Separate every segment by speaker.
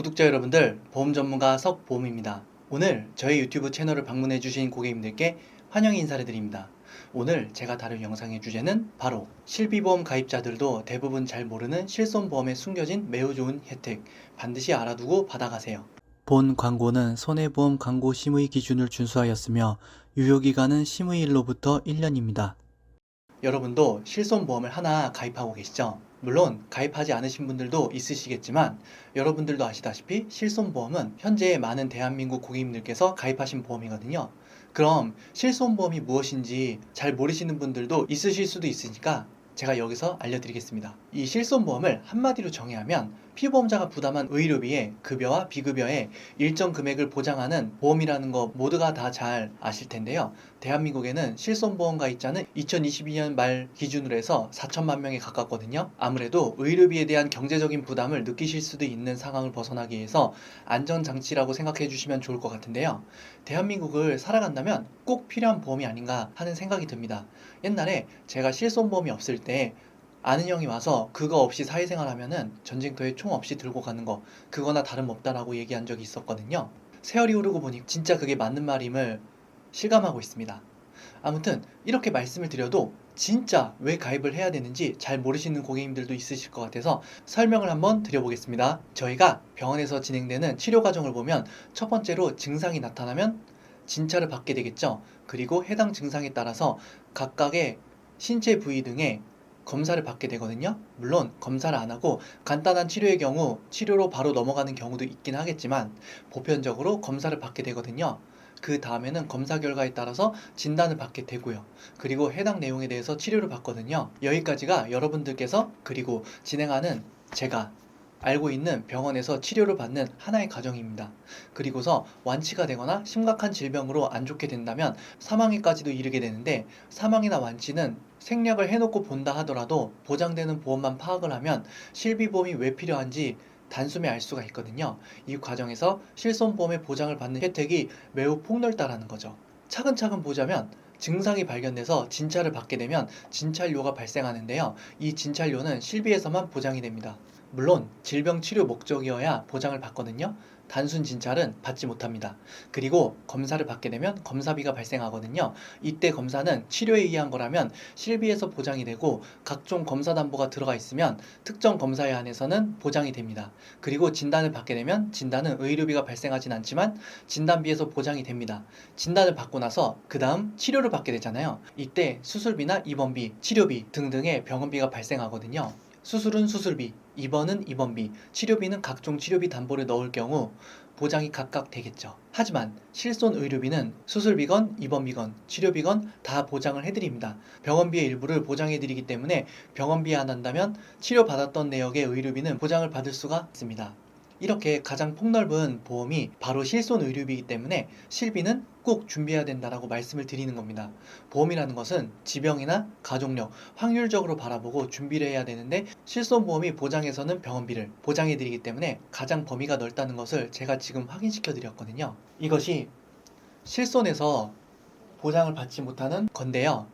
Speaker 1: 구독자 여러분들, 보험 전문가 석보험입니다. 오늘 저희 유튜브 채널을 방문해주신 고객님들께 환영 인사를 드립니다. 오늘 제가 다룰 영상의 주제는 바로 실비보험 가입자들도 대부분 잘 모르는 실손보험에 숨겨진 매우 좋은 혜택, 반드시 알아두고 받아가세요. 본 광고는 손해보험 광고 심의 기준을 준수하였으며 유효기간은 심의일로부터 1년입니다. 여러분도 실손보험을 하나 가입하고 계시죠? 물론 가입하지 않으신 분들도 있으시겠지만 여러분들도 아시다시피 실손보험은 현재 많은 대한민국 고객님들께서 가입하신 보험이거든요. 그럼 실손보험이 무엇인지 잘 모르시는 분들도 있으실 수도 있으니까 제가 여기서 알려드리겠습니다. 이 실손보험을 한마디로 정의하면 피보험자가 부담한 의료비의 급여와 비급여의 일정 금액을 보장하는 보험이라는 거 모두가 다 잘 아실 텐데요. 대한민국에는 실손보험 가입자는 2022년 말 기준으로 해서 4천만 명에 가깝거든요. 아무래도 의료비에 대한 경제적인 부담을 느끼실 수도 있는 상황을 벗어나기 위해서 안전장치라고 생각해 주시면 좋을 것 같은데요. 대한민국을 살아간다면 꼭 필요한 보험이 아닌가 하는 생각이 듭니다. 옛날에 제가 실손보험이 없을 때 아는 형이 와서 그거 없이 사회생활 하면은 전쟁터에 총 없이 들고 가는 거 그거나 다름없다라고 얘기한 적이 있었거든요. 세월이 흐르고 보니 진짜 그게 맞는 말임을 실감하고 있습니다. 아무튼 이렇게 말씀을 드려도 진짜 왜 가입을 해야 되는지 잘 모르시는 고객님들도 있으실 것 같아서 설명을 한번 드려보겠습니다. 저희가 병원에서 진행되는 치료 과정을 보면 첫 번째로 증상이 나타나면 진찰을 받게 되겠죠. 그리고 해당 증상에 따라서 각각의 신체 부위 등의 검사를 받게 되거든요. 물론 검사를 안 하고 간단한 치료의 경우 치료로 바로 넘어가는 경우도 있긴 하겠지만 보편적으로 검사를 받게 되거든요. 그 다음에는 검사 결과에 따라서 진단을 받게 되고요. 그리고 해당 내용에 대해서 치료를 받거든요. 여기까지가 여러분들께서 그리고 진행하는 제가 알고 있는 병원에서 치료를 받는 하나의 과정입니다. 그리고서 완치가 되거나 심각한 질병으로 안 좋게 된다면 사망에까지도 이르게 되는데 사망이나 완치는 생략을 해놓고 본다 하더라도 보장되는 보험만 파악을 하면 실비보험이 왜 필요한지 단숨에 알 수가 있거든요. 이 과정에서 실손보험의 보장을 받는 혜택이 매우 폭넓다라는 거죠. 차근차근 보자면 증상이 발견돼서 진찰을 받게 되면 진찰료가 발생하는데요. 이 진찰료는 실비에서만 보장이 됩니다. 물론 질병 치료 목적이어야 보장을 받거든요. 단순 진찰은 받지 못합니다. 그리고 검사를 받게 되면 검사비가 발생하거든요. 이때 검사는 치료에 의한 거라면 실비에서 보장이 되고 각종 검사 담보가 들어가 있으면 특정 검사에 한해서는 보장이 됩니다. 그리고 진단을 받게 되면 진단은 의료비가 발생하진 않지만 진단비에서 보장이 됩니다. 진단을 받고 나서 그 다음 치료를 받게 되잖아요. 이때 수술비나 입원비, 치료비 등등의 병원비가 발생하거든요. 수술은 수술비, 입원은 입원비, 치료비는 각종 치료비 담보를 넣을 경우 보장이 각각 되겠죠. 하지만 실손 의료비는 수술비건 입원비건 치료비건 다 보장을 해드립니다. 병원비의 일부를 보장해드리기 때문에 병원비 안 한다면 치료받았던 내역의 의료비는 보장을 받을 수가 있습니다. 이렇게 가장 폭넓은 보험이 바로 실손 의료비이기 때문에 실비는 꼭 준비해야 된다라고 말씀을 드리는 겁니다. 보험이라는 것은 지병이나 가족력, 확률적으로 바라보고 준비를 해야 되는데 실손보험이 보장해서는 병원비를 보장해 드리기 때문에 가장 범위가 넓다는 것을 제가 지금 확인시켜 드렸거든요. 이것이 실손에서 보장을 받지 못하는 건데요.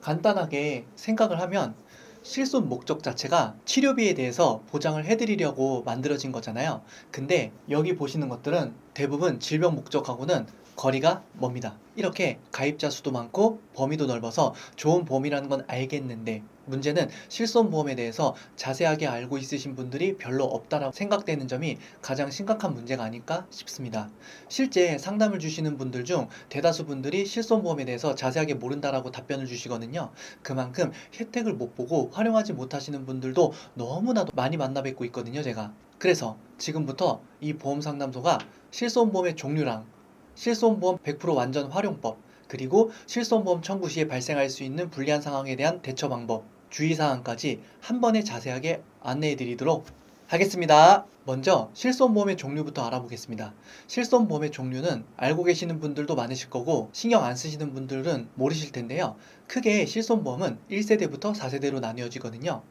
Speaker 1: 간단하게 생각을 하면 실손 목적 자체가 치료비에 대해서 보장을 해드리려고 만들어진 거잖아요. 근데 여기 보시는 것들은 대부분 질병 목적하고는 거리가 멉니다. 이렇게 가입자 수도 많고 범위도 넓어서 좋은 보험이라는 건 알겠는데 문제는 실손보험에 대해서 자세하게 알고 있으신 분들이 별로 없다라고 생각되는 점이 가장 심각한 문제가 아닐까 싶습니다. 실제 상담을 주시는 분들 중 대다수 분들이 실손보험에 대해서 자세하게 모른다라고 답변을 주시거든요. 그만큼 혜택을 못 보고 활용하지 못하시는 분들도 너무나도 많이 만나 뵙고 있거든요, 제가. 그래서 지금부터 이 보험 상담소가 실손보험의 종류랑 실손보험 100% 완전 활용법, 그리고 실손보험 청구 시에 발생할 수 있는 불리한 상황에 대한 대처 방법, 주의사항까지 한 번에 자세하게 안내해 드리도록 하겠습니다. 먼저 실손보험의 종류부터 알아보겠습니다. 실손보험의 종류는 알고 계시는 분들도 많으실 거고 신경 안 쓰시는 분들은 모르실 텐데요. 크게 실손보험은 1세대부터 4세대로 나뉘어지거든요.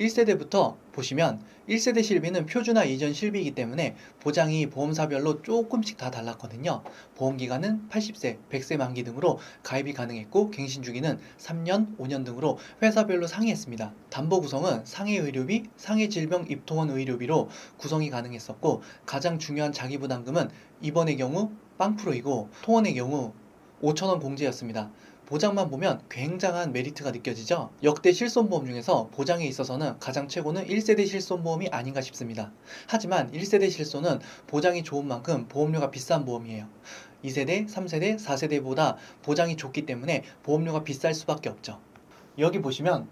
Speaker 1: 1세대부터 보시면 1세대 실비는 표준화 이전 실비이기 때문에 보장이 보험사별로 조금씩 다 달랐거든요. 보험기간은 80세, 100세 만기 등으로 가입이 가능했고 갱신 주기는 3년, 5년 등으로 회사별로 상이했습니다. 담보 구성은 상해 의료비, 상해 질병 입통원 의료비로 구성이 가능했었고 가장 중요한 자기 부담금은 입원의 경우 빵프로이고 통원의 경우 5천원 공제였습니다. 보장만 보면 굉장한 메리트가 느껴지죠. 역대 실손보험 중에서 보장에 있어서는 가장 최고는 1세대 실손보험이 아닌가 싶습니다. 하지만 1세대 실손은 보장이 좋은 만큼 보험료가 비싼 보험이에요. 2세대, 3세대, 4세대보다 보장이 좋기 때문에 보험료가 비쌀 수밖에 없죠. 여기 보시면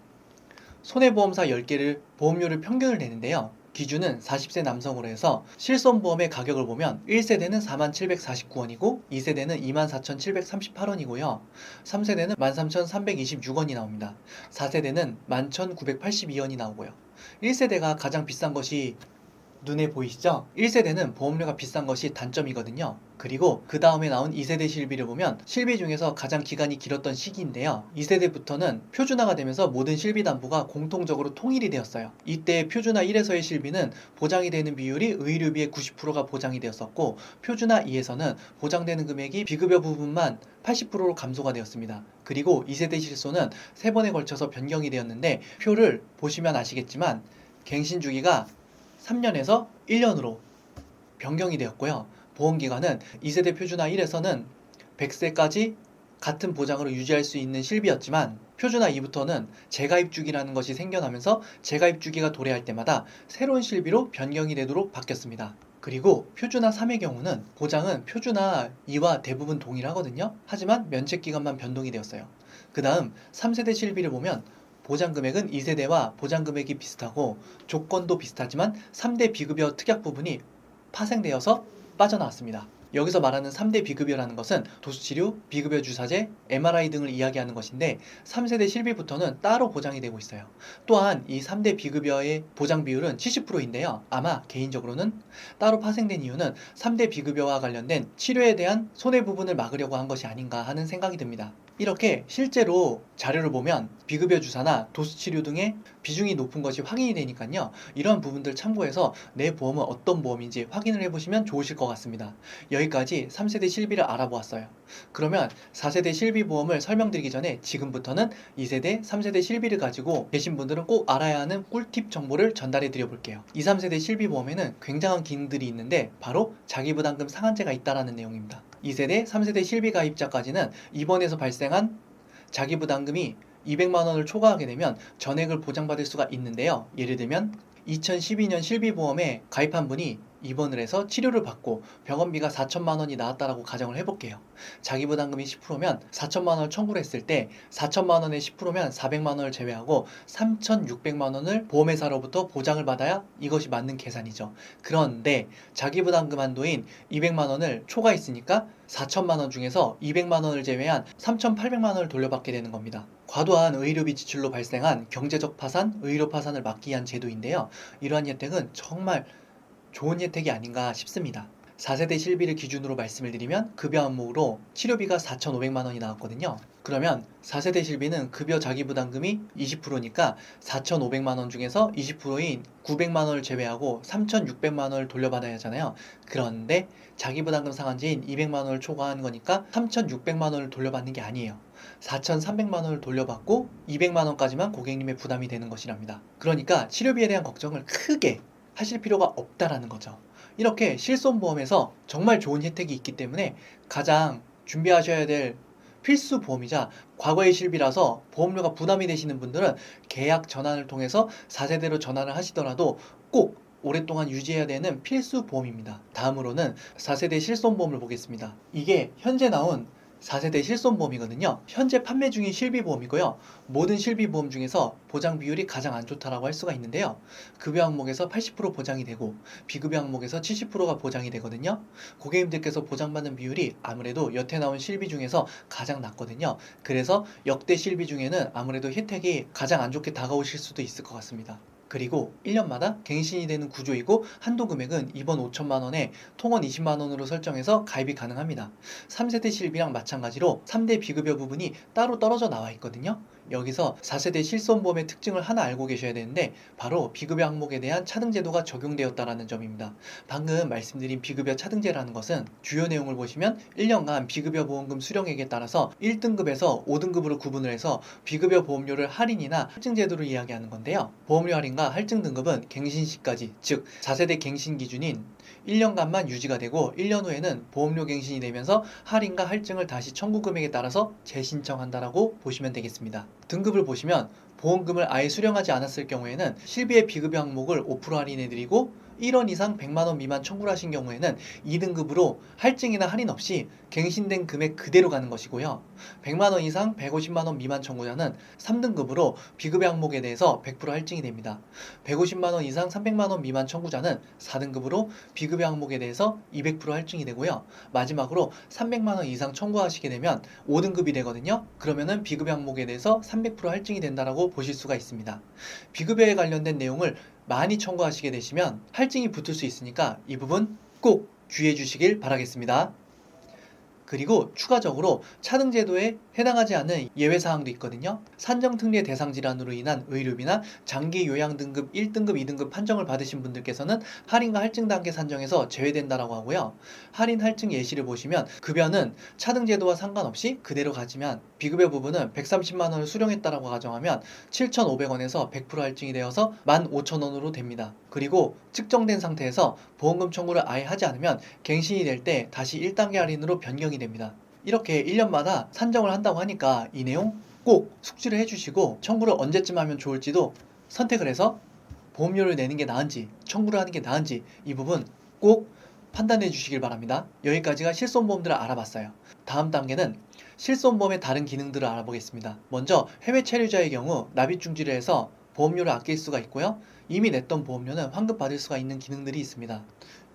Speaker 1: 손해보험사 10개를 보험료를 평균을 내는데요. 기준은 40세 남성으로 해서 실손보험의 가격을 보면 1세대는 4749원이고 2세대는 24738원이고요. 3세대는 13326원이 나옵니다. 4세대는 11982원이 나오고요. 1세대가 가장 비싼 것이 눈에 보이시죠? 1세대는 보험료가 비싼 것이 단점이거든요. 그리고 그 다음에 나온 2세대 실비를 보면 실비 중에서 가장 기간이 길었던 시기인데요. 2세대부터는 표준화가 되면서 모든 실비 담보가 공통적으로 통일이 되었어요. 이때 표준화 1에서의 실비는 보장이 되는 비율이 의료비의 90%가 보장이 되었었고 표준화 2에서는 보장되는 금액이 비급여 부분만 80%로 감소가 되었습니다. 그리고 2세대 실소는 3번에 걸쳐서 변경이 되었는데 표를 보시면 아시겠지만 갱신 주기가 3년에서 1년으로 변경이 되었고요. 보험기간은 2세대 표준화 1에서는 100세까지 같은 보장으로 유지할 수 있는 실비였지만 표준화 2부터는 재가입 주기라는 것이 생겨나면서 재가입 주기가 도래할 때마다 새로운 실비로 변경이 되도록 바뀌었습니다. 그리고 표준화 3의 경우는 보장은 표준화 2와 대부분 동일하거든요. 하지만 면책 기간만 변동이 되었어요. 그 다음 3세대 실비를 보면 보장 금액은 2세대와 보장 금액이 비슷하고 조건도 비슷하지만 3대 비급여 특약 부분이 파생되어서 빠져나왔습니다. 여기서 말하는 3대 비급여라는 것은 도수치료, 비급여 주사제, MRI 등을 이야기하는 것인데 3세대 실비부터는 따로 보장이 되고 있어요. 또한 이 3대 비급여의 보장 비율은 70%인데요. 아마 개인적으로는 따로 파생된 이유는 3대 비급여와 관련된 치료에 대한 손해 부분을 막으려고 한 것이 아닌가 하는 생각이 듭니다. 이렇게 실제로 자료를 보면 비급여 주사나 도수 치료 등의 비중이 높은 것이 확인이 되니까요. 이런 부분들 참고해서 내 보험은 어떤 보험인지 확인을 해보시면 좋으실 것 같습니다. 여기까지 3세대 실비를 알아보았어요. 그러면 4세대 실비 보험을 설명드리기 전에 지금부터는 2세대, 3세대 실비를 가지고 계신 분들은 꼭 알아야 하는 꿀팁 정보를 전달해 드려 볼게요. 2, 3세대 실비 보험에는 굉장한 기능들이 있는데 바로 자기부담금 상한제가 있다라는 내용입니다. 2세대, 3세대 실비 가입자까지는 입원에서 발생한 자기 부담금이 200만 원을 초과하게 되면 전액을 보장받을 수가 있는데요. 예를 들면 2012년 실비보험에 가입한 분이 입원을 해서 치료를 받고 병원비가 4천만 원이 나왔다라고 가정을 해볼게요. 자기 부담금이 10%면 4천만 원을 청구를 했을 때 4천만 원의 10%면 400만 원을 제외하고 3,600만 원을 보험회사로부터 보장을 받아야 이것이 맞는 계산이죠. 그런데 자기 부담금 한도인 200만 원을 초과했으니까 4천만 원 중에서 200만 원을 제외한 3,800만 원을 돌려받게 되는 겁니다. 과도한 의료비 지출로 발생한 경제적 파산, 의료 파산을 막기 위한 제도인데요. 이러한 혜택은 정말 좋은 혜택이 아닌가 싶습니다. 4세대 실비를 기준으로 말씀을 드리면 급여 항목으로 치료비가 4,500만 원이 나왔거든요. 그러면 4세대 실비는 급여 자기부담금이 20%니까 4,500만 원 중에서 20%인 900만 원을 제외하고 3,600만 원을 돌려받아야 하잖아요. 그런데 자기부담금 상한제인 200만 원을 초과하는 거니까 3,600만 원을 돌려받는 게 아니에요. 4,300만 원을 돌려받고 200만 원까지만 고객님의 부담이 되는 것이랍니다. 그러니까 치료비에 대한 걱정을 크게 하실 필요가 없다라는 거죠. 이렇게 실손보험에서 정말 좋은 혜택이 있기 때문에 가장 준비하셔야 될 필수 보험이자 과거의 실비라서 보험료가 부담이 되시는 분들은 계약 전환을 통해서 4세대로 전환을 하시더라도 꼭 오랫동안 유지해야 되는 필수 보험입니다. 다음으로는 4세대 실손보험을 보겠습니다. 이게 현재 나온 4세대 실손보험이거든요. 현재 판매 중인 실비보험이고요. 모든 실비보험 중에서 보장 비율이 가장 안 좋다라고 할 수가 있는데요. 급여 항목에서 80% 보장이 되고 비급여 항목에서 70%가 보장이 되거든요. 고객님들께서 보장받는 비율이 아무래도 여태 나온 실비 중에서 가장 낮거든요. 그래서 역대 실비 중에는 아무래도 혜택이 가장 안 좋게 다가오실 수도 있을 것 같습니다. 그리고 1년마다 갱신이 되는 구조이고 한도 금액은 이번 5천만 원에 통원 20만 원으로 설정해서 가입이 가능합니다. 3세대 실비랑 마찬가지로 3대 비급여 부분이 따로 떨어져 나와 있거든요. 여기서 4세대 실손보험의 특징을 하나 알고 계셔야 되는데 바로 비급여 항목에 대한 차등 제도가 적용되었다라는 점입니다. 방금 말씀드린 비급여 차등제라는 것은 주요 내용을 보시면 1년간 비급여 보험금 수령액에 따라서 1등급에서 5등급으로 구분을 해서 비급여 보험료를 할인이나 할증 제도를 이야기하는 건데요. 보험료 할인과 할증 등급은 갱신 시까지 즉 4세대 갱신 기준인 1년간만 유지가 되고 1년 후에는 보험료 갱신이 되면서 할인과 할증을 다시 청구 금액에 따라서 재신청한다라고 보시면 되겠습니다. 등급을 보시면 보험금을 아예 수령하지 않았을 경우에는 실비의 비급여 항목을 5% 할인해드리고 1원 이상 100만 원 미만 청구를 하신 경우에는 2등급으로 할증이나 할인 없이 갱신된 금액 그대로 가는 것이고요. 100만 원 이상 150만 원 미만 청구자는 3등급으로 비급여 항목에 대해서 100% 할증이 됩니다. 150만 원 이상 300만 원 미만 청구자는 4등급으로 비급여 항목에 대해서 200% 할증이 되고요. 마지막으로 300만 원 이상 청구하시게 되면 5등급이 되거든요. 그러면은 비급여 항목에 대해서 300% 할증이 된다라고 보실 수가 있습니다. 비급여에 관련된 내용을 많이 청구하시게 되시면 할증이 붙을 수 있으니까 이 부분 꼭 주의해 주시길 바라겠습니다. 그리고 추가적으로 차등 제도에 해당하지 않은 예외 사항도 있거든요. 산정 특례 대상 질환으로 인한 의료비나 장기 요양 등급 1등급, 2등급 판정을 받으신 분들께서는 할인과 할증 단계 산정에서 제외된다라고 하고요. 할인 할증 예시를 보시면 급여는 차등 제도와 상관없이 그대로 가지만 비급여 부분은 130만 원을 수령했다라고 가정하면 7,500원에서 100% 할증이 되어서 15,000원으로 됩니다. 그리고 측정된 상태에서 보험금 청구를 아예 하지 않으면 갱신이 될 때 다시 1단계 할인으로 변경이 됩니다. 이렇게 1년마다 산정을 한다고 하니까 이 내용 꼭 숙지를 해주시고 청구를 언제쯤 하면 좋을지도 선택을 해서 보험료를 내는 게 나은지 청구를 하는 게 나은지 이 부분 꼭 판단해 주시길 바랍니다. 여기까지가 실손보험들을 알아봤어요. 다음 단계는 실손보험의 다른 기능들을 알아보겠습니다. 먼저 해외 체류자의 경우 납입 중지를 해서 보험료를 아낄 수가 있고요. 이미 냈던 보험료는 환급받을 수가 있는 기능들이 있습니다.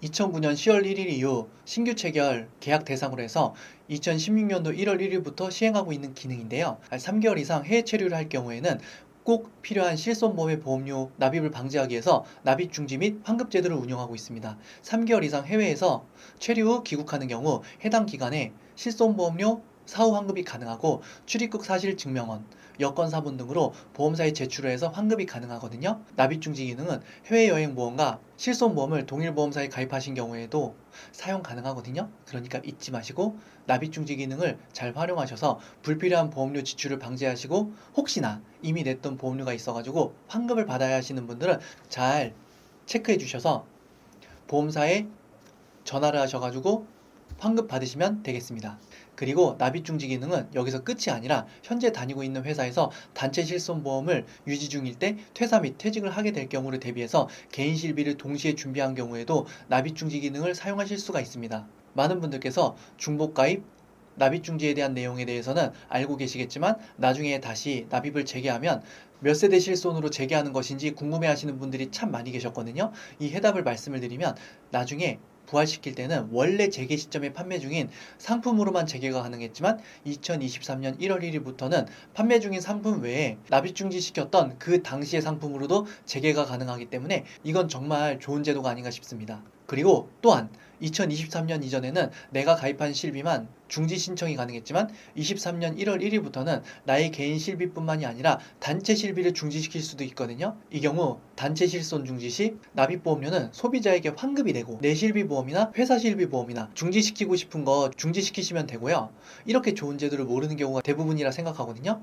Speaker 1: 2009년 10월 1일 이후 신규 체결 계약 대상으로 해서 2016년도 1월 1일부터 시행하고 있는 기능인데요. 3개월 이상 해외 체류를 할 경우에는 꼭 필요한 실손보험의 보험료 납입을 방지하기 위해서 납입 중지 및 환급 제도를 운영하고 있습니다. 3개월 이상 해외에서 체류 후 귀국하는 경우 해당 기간에 실손보험료 사후 환급이 가능하고 출입국 사실 증명원, 여권 사본 등으로 보험사에 제출을 해서 환급이 가능하거든요. 납입 중지 기능은 해외여행 보험과 실손 보험을 동일 보험사에 가입하신 경우에도 사용 가능하거든요. 그러니까 잊지 마시고 납입 중지 기능을 잘 활용하셔서 불필요한 보험료 지출을 방지하시고 혹시나 이미 냈던 보험료가 있어가지고 환급을 받아야 하시는 분들은 잘 체크해 주셔서 보험사에 전화를 하셔가지고 환급 받으시면 되겠습니다. 그리고 납입 중지 기능은 여기서 끝이 아니라 현재 다니고 있는 회사에서 단체 실손보험을 유지 중일 때 퇴사 및 퇴직을 하게 될 경우를 대비해서 개인 실비를 동시에 준비한 경우에도 납입 중지 기능을 사용하실 수가 있습니다. 많은 분들께서 중복 가입, 납입 중지에 대한 내용에 대해서는 알고 계시겠지만 나중에 다시 납입을 재개하면 몇 세대 실손으로 재개하는 것인지 궁금해 하시는 분들이 참 많이 계셨거든요. 이 해답을 말씀을 드리면 나중에 부활시킬 때는 원래 재개 시점에 판매 중인 상품으로만 재개가 가능했지만 2023년 1월 1일부터는 판매 중인 상품 외에 납입 중지시켰던 그 당시의 상품으로도 재개가 가능하기 때문에 이건 정말 좋은 제도가 아닌가 싶습니다. 그리고 또한 2023년 이전에는 내가 가입한 실비만 중지 신청이 가능했지만 23년 1월 1일부터는 나의 개인 실비뿐만이 아니라 단체 실비를 중지시킬 수도 있거든요. 이 경우 단체 실손 중지 시 납입 보험료는 소비자에게 환급이 되고 내 실비 보험이나 회사 실비 보험이나 중지시키고 싶은 거 중지시키시면 되고요. 이렇게 좋은 제도를 모르는 경우가 대부분이라 생각하거든요.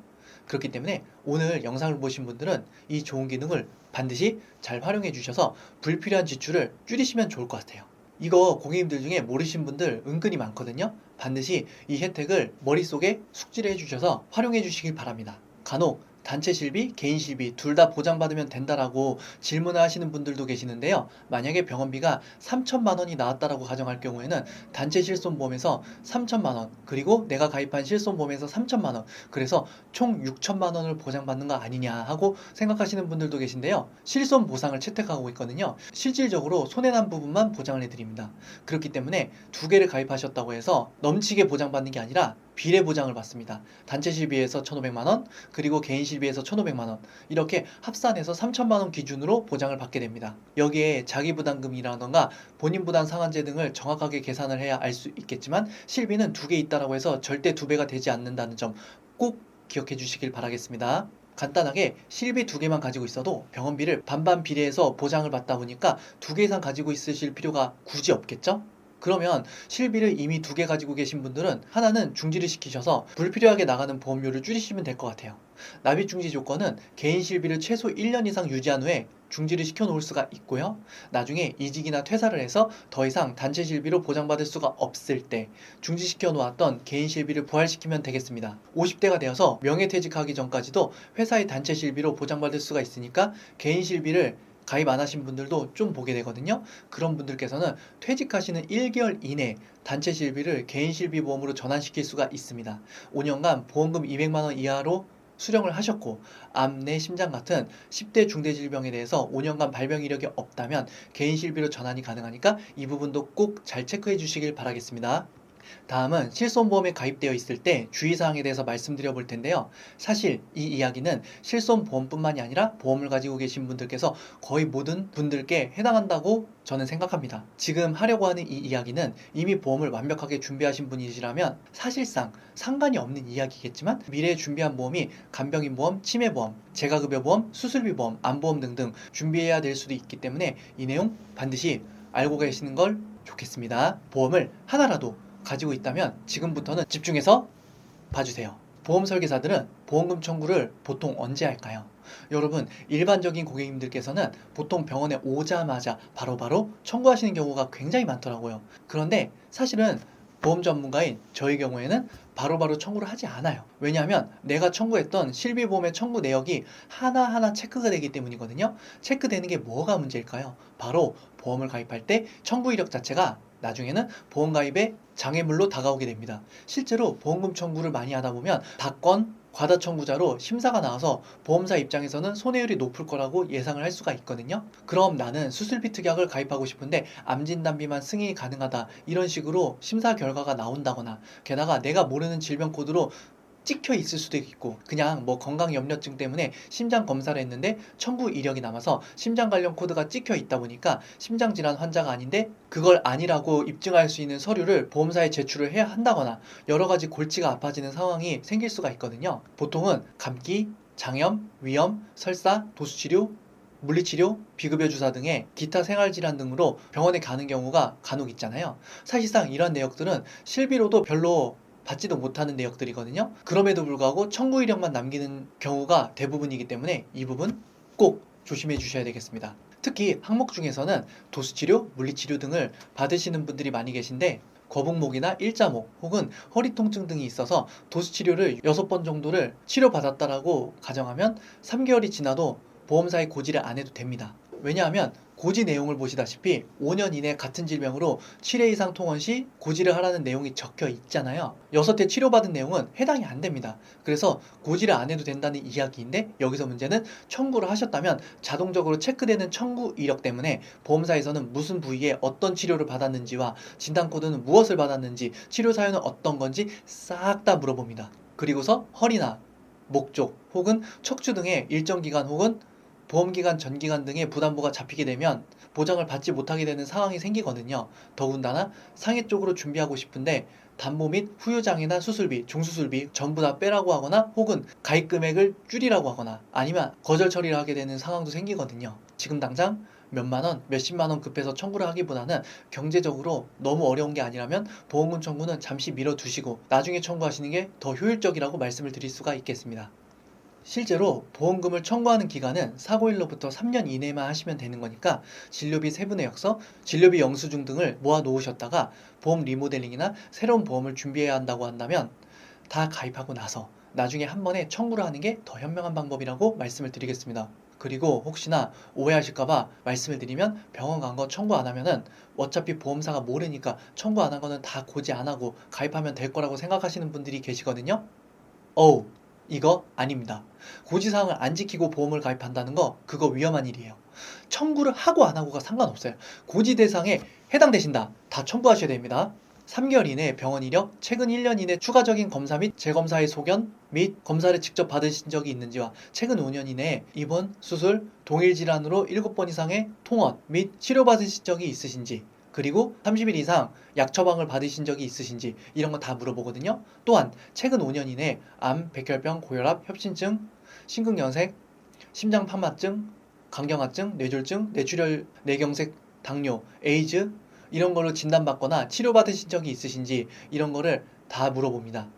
Speaker 1: 그렇기 때문에 오늘 영상을 보신 분들은 이 좋은 기능을 반드시 잘 활용해 주셔서 불필요한 지출을 줄이시면 좋을 것 같아요. 이거 고객님들 중에 모르신 분들 은근히 많거든요. 반드시 이 혜택을 머릿속에 숙지를 해 주셔서 활용해 주시길 바랍니다. 간혹 단체 실비, 개인 실비 둘 다 보장받으면 된다라고 질문을 하시는 분들도 계시는데요. 만약에 병원비가 3천만 원이 나왔다라고 가정할 경우에는 단체 실손보험에서 3천만 원, 그리고 내가 가입한 실손보험에서 3천만 원, 그래서 총 6천만 원을 보장받는 거 아니냐 하고 생각하시는 분들도 계신데요. 실손 보상을 채택하고 있거든요. 실질적으로 손해난 부분만 보장을 해드립니다. 그렇기 때문에 두 개를 가입하셨다고 해서 넘치게 보장받는 게 아니라 비례 보장을 받습니다. 단체 실비에서 1,500만 원, 그리고 개인 실비에서 1,500만 원 이렇게 합산해서 3천만 원 기준으로 보장을 받게 됩니다. 여기에 자기 부담금이라던가 본인 부담 상한제 등을 정확하게 계산을 해야 알 수 있겠지만 실비는 두 개 있다라고 해서 절대 두 배가 되지 않는다는 점 꼭 기억해 주시길 바라겠습니다. 간단하게 실비 두 개만 가지고 있어도 병원비를 반반 비례해서 보장을 받다 보니까 두 개 이상 가지고 있으실 필요가 굳이 없겠죠? 그러면 실비를 이미 두 개 가지고 계신 분들은 하나는 중지를 시키셔서 불필요하게 나가는 보험료를 줄이시면 될 것 같아요. 납입 중지 조건은 개인 실비를 최소 1년 이상 유지한 후에 중지를 시켜 놓을 수가 있고요. 나중에 이직이나 퇴사를 해서 더 이상 단체 실비로 보장받을 수가 없을 때 중지시켜 놓았던 개인 실비를 부활시키면 되겠습니다. 50대가 되어서 명예퇴직하기 전까지도 회사의 단체 실비로 보장받을 수가 있으니까 개인 실비를 가입 안 하신 분들도 좀 보게 되거든요. 그런 분들께서는 퇴직하시는 1개월 이내 단체 실비를 개인 실비 보험으로 전환시킬 수가 있습니다. 5년간 보험금 200만 원 이하로 수령을 하셨고 암내 심장 같은 10대 중대 질병에 대해서 5년간 발병 이력이 없다면 개인 실비로 전환이 가능하니까 이 부분도 꼭 잘 체크해 주시길 바라겠습니다. 다음은 실손보험에 가입되어 있을 때 주의사항에 대해서 말씀드려 볼 텐데요. 사실 이 이야기는 실손보험뿐만이 아니라 보험을 가지고 계신 분들께서 거의 모든 분들께 해당한다고 저는 생각합니다. 지금 하려고 하는 이 이야기는 이미 보험을 완벽하게 준비하신 분이시라면 사실상 상관이 없는 이야기겠지만 미래에 준비한 보험이 간병인 보험, 치매 보험, 재가급여 보험, 수술비 보험, 암보험 등등 준비해야 될 수도 있기 때문에 이 내용 반드시 알고 계시는 걸 좋겠습니다. 보험을 하나라도 가지고 있다면 지금부터는 집중해서 봐주세요. 보험 설계사들은 보험금 청구를 보통 언제 할까요? 여러분, 일반적인 고객님들께서는 보통 병원에 오자마자 바로바로 청구하시는 경우가 굉장히 많더라고요. 그런데 사실은 보험 전문가인 저희 경우에는 바로 바로 청구를 하지 않아요. 왜냐하면 내가 청구했던 실비보험의 청구 내역이 하나하나 체크가 되기 때문이거든요. 체크되는 게 뭐가 문제일까요? 바로 보험을 가입할 때 청구 이력 자체가 나중에는 보험 가입의 장애물로 다가오게 됩니다. 실제로 보험금 청구를 많이 하다 보면 다건 과다 청구자로 심사가 나와서 보험사 입장에서는 손해율이 높을 거라고 예상을 할 수가 있거든요. 그럼 나는 수술비 특약을 가입하고 싶은데 암 진단비만 승인이 가능하다 이런 식으로 심사 결과가 나온다거나 게다가 내가 모르는 질병 코드로 찍혀 있을 수도 있고 그냥 뭐 건강 염려증 때문에 심장 검사를 했는데 청구 이력이 남아서 심장 관련 코드가 찍혀 있다 보니까 심장 질환 환자가 아닌데 그걸 아니라고 입증할 수 있는 서류를 보험사에 제출을 해야 한다거나 여러 가지 골치가 아파지는 상황이 생길 수가 있거든요. 보통은 감기, 장염, 위염, 설사, 도수치료, 물리치료, 비급여 주사 등의 기타 생활질환 등으로 병원에 가는 경우가 간혹 있잖아요. 사실상 이런 내역들은 실비로도 별로 받지도 못하는 내역들이거든요. 그럼에도 불구하고 청구 이력만 남기는 경우가 대부분이기 때문에 이 부분 꼭 조심해 주셔야 되겠습니다. 특히 항목 중에서는 도수치료, 물리치료 등을 받으시는 분들이 많이 계신데 거북목이나 일자목 혹은 허리 통증 등이 있어서 도수치료를 6번 정도를 치료받았다라고 가정하면 3개월이 지나도 보험사에 고지를 안 해도 됩니다. 왜냐하면 고지 내용을 보시다시피 5년 이내 같은 질병으로 7회 이상 통원 시 고지를 하라는 내용이 적혀 있잖아요. 6회 치료받은 내용은 해당이 안 됩니다. 그래서 고지를 안 해도 된다는 이야기인데 여기서 문제는 청구를 하셨다면 자동적으로 체크되는 청구 이력 때문에 보험사에서는 무슨 부위에 어떤 치료를 받았는지와 진단 코드는 무엇을 받았는지 치료 사유는 어떤 건지 싹 다 물어봅니다. 그리고서 허리나 목 쪽 혹은 척추 등의 일정 기간 혹은 보험기간 전기간 등의 부담부가 잡히게 되면 보장을 받지 못하게 되는 상황이 생기거든요. 더군다나 상해 쪽으로 준비하고 싶은데 담보 및 후유장애나 수술비, 중수술비 전부 다 빼라고 하거나 혹은 가입 금액을 줄이라고 하거나 아니면 거절 처리를 하게 되는 상황도 생기거든요. 지금 당장 몇만 원, 몇십만 원 급해서 청구를 하기보다는 경제적으로 너무 어려운 게 아니라면 보험금 청구는 잠시 미뤄두시고 나중에 청구하시는 게 더 효율적이라고 말씀을 드릴 수가 있겠습니다. 실제로 보험금을 청구하는 기간은 사고일로부터 3년 이내만 하시면 되는 거니까 진료비 세분의역서, 진료비 영수증 등을 모아 놓으셨다가 보험 리모델링이나 새로운 보험을 준비해야 한다고 한다면 다 가입하고 나서 나중에 한 번에 청구를 하는 게 더 현명한 방법이라고 말씀을 드리겠습니다. 그리고 혹시나 오해하실까봐 말씀을 드리면 병원 간 거 청구 안 하면은 어차피 보험사가 모르니까 청구 안 한 거는 다 고지 안 하고 가입하면 될 거라고 생각하시는 분들이 계시거든요. 어우, 이거 아닙니다. 고지사항을 안 지키고 보험을 가입한다는 거 그거 위험한 일이에요. 청구를 하고 안 하고가 상관없어요. 고지 대상에 해당되신다. 다 청구하셔야 됩니다. 3개월 이내 병원 이력, 최근 1년 이내 추가적인 검사 및 재검사의 소견 및 검사를 직접 받으신 적이 있는지와 최근 5년 이내에 입원, 수술, 동일 질환으로 7번 이상의 통원 및 치료받으신 적이 있으신지 그리고 30일 이상 약 처방을 받으신 적이 있으신지 이런 거 다 물어보거든요. 또한 최근 5년 이내 암, 백혈병, 고혈압, 협심증, 심근경색, 심장판막증, 간경화증, 뇌졸중, 뇌출혈, 뇌경색, 당뇨, 에이즈 이런 걸로 진단받거나 치료받으신 적이 있으신지 이런 거를 다 물어봅니다.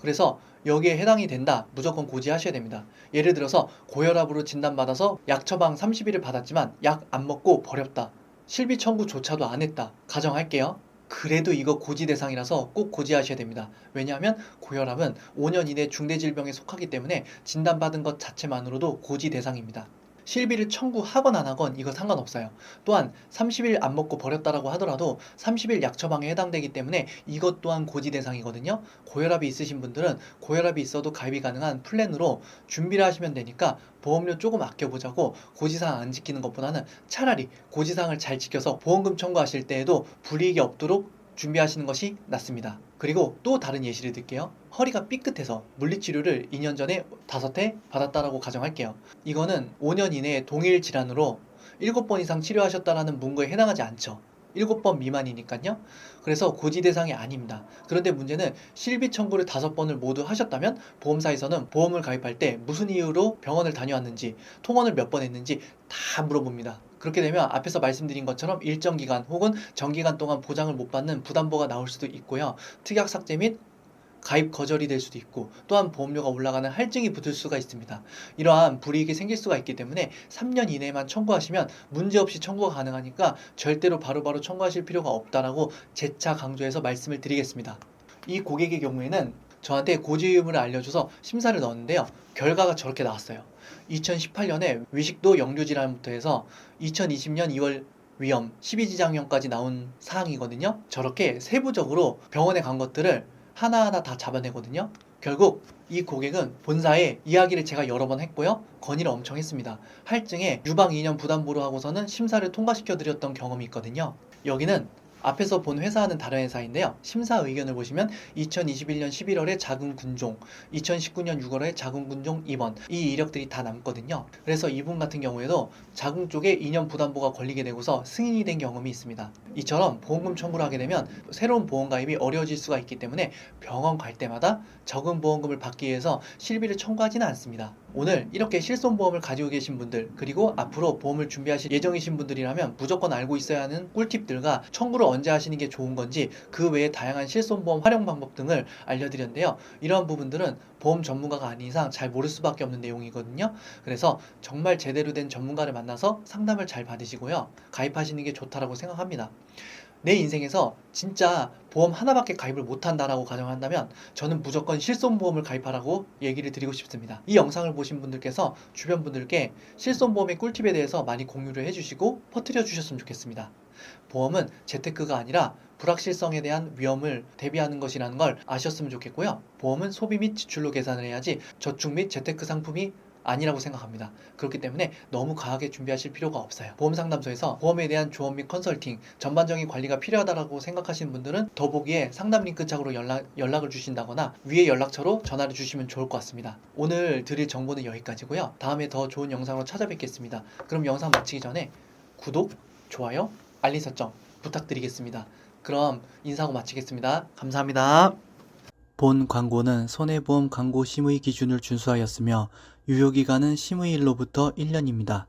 Speaker 1: 그래서 여기에 해당이 된다. 무조건 고지하셔야 됩니다. 예를 들어서 고혈압으로 진단받아서 약 처방 30일을 받았지만 약 안 먹고 버렸다. 실비 청구조차도 안 했다. 가정할게요. 그래도 이거 고지 대상이라서 꼭 고지하셔야 됩니다. 왜냐하면 고혈압은 5년 이내 중대 질병에 속하기 때문에 진단받은 것 자체만으로도 고지 대상입니다. 실비를 청구하건 안 하건 이거 상관없어요. 또한 30일 안 먹고 버렸다라고 하더라도 30일 약 처방에 해당되기 때문에 이것 또한 고지 대상이거든요. 고혈압이 있으신 분들은 고혈압이 있어도 가입이 가능한 플랜으로 준비를 하시면 되니까 보험료 조금 아껴보자고 고지사항 안 지키는 것보다는 차라리 고지사항을 잘 지켜서 보험금 청구하실 때에도 불이익이 없도록 준비하시는 것이 낫습니다. 그리고 또 다른 예시를 들게요. 허리가 삐끗해서 물리치료를 2년 전에 5회 받았다라고 가정할게요. 이거는 5년 이내에 동일 질환으로 7번 이상 치료하셨다라는 문구에 해당하지 않죠. 7번 미만이니까요. 그래서 고지 대상이 아닙니다. 그런데 문제는 실비 청구를 5번을 모두 하셨다면 보험사에서는 보험을 가입할 때 무슨 이유로 병원을 다녀왔는지, 통원을 몇 번 했는지 다 물어봅니다. 그렇게 되면 앞에서 말씀드린 것처럼 일정 기간 혹은 정기간 동안 보장을 못 받는 부담보가 나올 수도 있고요. 특약 삭제 및 가입 거절이 될 수도 있고 또한 보험료가 올라가는 할증이 붙을 수가 있습니다. 이러한 불이익이 생길 수가 있기 때문에 3년 이내만 청구하시면 문제없이 청구가 가능하니까 절대로 바로바로 청구하실 필요가 없다라고 재차 강조해서 말씀을 드리겠습니다. 이 고객의 경우에는 저한테 고지 의무를 알려줘서 심사를 넣었는데요. 결과가 저렇게 나왔어요. 2018년에 위식도 역류 질환부터 해서 2020년 2월 위험 12지장염까지 나온 사항이거든요. 저렇게 세부적으로 병원에 간 것들을 하나하나 다 잡아내거든요. 결국 이 고객은 본사에 이야기를 제가 여러 번 했고요. 건의를 엄청 했습니다. 할증에 유방 2년 부담보로 하고서는 심사를 통과시켜 드렸던 경험이 있거든요. 여기는 앞에서 본 회사와는 다른 회사인데요. 심사 의견을 보시면 2021년 11월에 작은 군종, 2019년 6월에 작은 군종 2번 이 이력들이 다 남거든요. 그래서 이분 같은 경우에도 작은 쪽에 2년 부담보가 걸리게 되고서 승인이 된 경험이 있습니다. 이처럼 보험금 청구를 하게 되면 새로운 보험 가입이 어려워질 수가 있기 때문에 병원 갈 때마다 적은 보험금을 받기 위해서 실비를 청구하지는 않습니다. 오늘 이렇게 실손보험을 가지고 계신 분들 그리고 앞으로 보험을 준비하실 예정이신 분들이라면 무조건 알고 있어야 하는 꿀팁들과 청구를 언제 하시는 게 좋은 건지 그 외에 다양한 실손보험 활용 방법 등을 알려드렸는데요. 이러한 부분들은 보험 전문가가 아닌 이상 잘 모를 수밖에 없는 내용이거든요. 그래서 정말 제대로 된 전문가를 만나서 상담을 잘 받으시고요. 가입하시는 게 좋다라고 생각합니다. 내 인생에서 진짜 보험 하나밖에 가입을 못한다라고 가정한다면 저는 무조건 실손보험을 가입하라고 얘기를 드리고 싶습니다. 이 영상을 보신 분들께서 주변 분들께 실손보험의 꿀팁에 대해서 많이 공유를 해주시고 퍼뜨려 주셨으면 좋겠습니다. 보험은 재테크가 아니라 불확실성에 대한 위험을 대비하는 것이라는 걸 아셨으면 좋겠고요. 보험은 소비 및 지출로 계산을 해야지 저축 및 재테크 상품이 아니라고 생각합니다. 그렇기 때문에 너무 과하게 준비하실 필요가 없어요. 보험 상담소에서 보험에 대한 조언 및 컨설팅, 전반적인 관리가 필요하다고 생각하시는 분들은 더보기에 상담 링크 창으로 연락, 연락을 주신다거나 위에 연락처로 전화를 주시면 좋을 것 같습니다. 오늘 드릴 정보는 여기까지고요. 다음에 더 좋은 영상으로 찾아뵙겠습니다. 그럼 영상 마치기 전에 구독, 좋아요, 알림 설정 부탁드리겠습니다. 그럼 인사하고 마치겠습니다. 감사합니다. 본 광고는 손해보험 광고 심의 기준을 준수하였으며 유효기간은 심의일로부터 1년입니다.